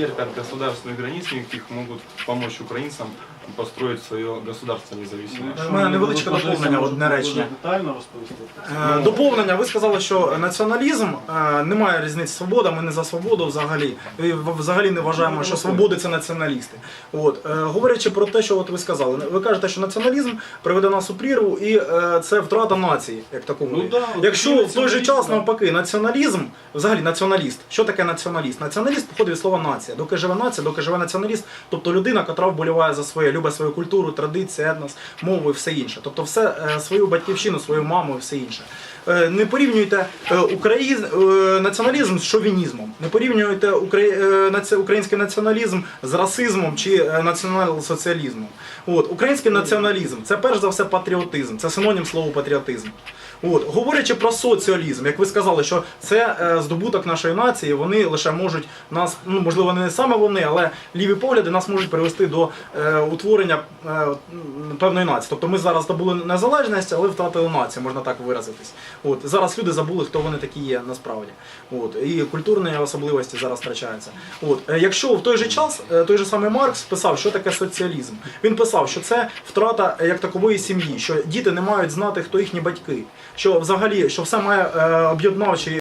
Нет от государственных границ никаких могут помочь украинцам построить свое государство независимое. У мене невеличке доповнення, одне речення. Детально розповісти. Е, Доповнення, ви сказали, що націоналізм е, немає різниці свобода, ми не за свободу взагалі. І в- взагалі не вважаємо, що свободи це націоналісти. От е, говорячи про те, що от ви сказали, ви кажете, що націоналізм приведе нас у прірву, і е, це втрата нації, як такої. Ну да, от Якщо такий в той же націоналізм, час да. навпаки, націоналізм, взагалі націоналіст. Що таке націоналіст? Націоналіст походить від слова нація. Доки живе нація, доки живе націоналіст, тобто людина, яка вболіває за своє, любить свою культуру, традиції, етнос, мову і все інше. Тобто все е, свою батьківщину, свою маму і все інше. Е, Не порівнюйте е, е, націоналізм з шовінізмом. Не порівнюйте укра- український націоналізм з расизмом чи націонал-соціалізмом. От, український націоналізм це перш за все патріотизм, це синонім слова патріотизм. От, говорячи про соціалізм, як ви сказали, що це здобуток нашої нації, вони лише можуть нас, ну можливо, не саме вони, але ліві погляди нас можуть привести до е, утворення е, певної нації. Тобто ми зараз здобули незалежність, але втратили націю, можна так виразитись. От зараз люди забули, хто вони такі є насправді. От і культурні особливості зараз втрачаються. От е, якщо в той же час е, той же самий Маркс писав, що таке соціалізм, він писав, що це втрата як такової сім'ї, що діти не мають знати, хто їхні батьки, що взагалі що все має об'єднавчий